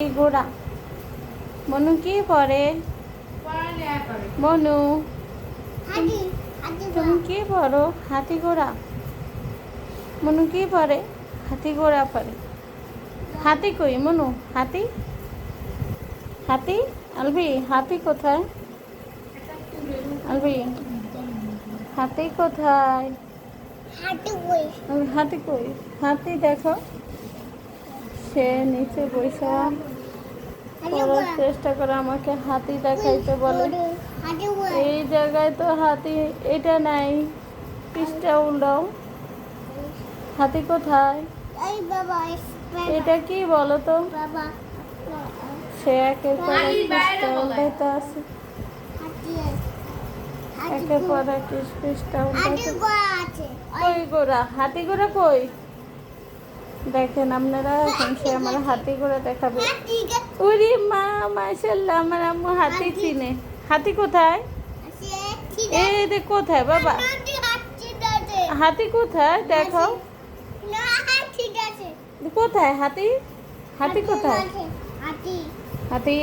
ঘোড়া মনু কি পরে? মনু তুমি কি পড়ো হাতি ঘোড়া মনু কি হাতি পরে। হাতি কই মনু? হাতি হাতি আলবি হাতি কোথায়? আলবি হাতি কোথায়? হাতি কই? হাতি দেখো। সে নিচে বৈশা করার চেষ্টা করে আমাকে হাতি দেখাইতে বলে। এই জায়গায় তো হাতি এটা নাই। পিসটা উল্টাও। হাতি কোথায়? এটা কি বলো তো সে একের পর এক। উল্টাইতে আছে একের পর এক পিসটা উল্টাইতে কই গোড়া? হাতি গোড়া কই? দেখেন আপনারা এখন সে আমার হাতি করে দেখাবে। উরি মা মাশাল্লাহ আমার আম্মু হাতি চিনে। হাতি কোথায়? এই যে কোথায় বাবা? হাতি কোথায়? আছে কোথায় হাতি? হাতি কোথায়? হাতি। হাতি।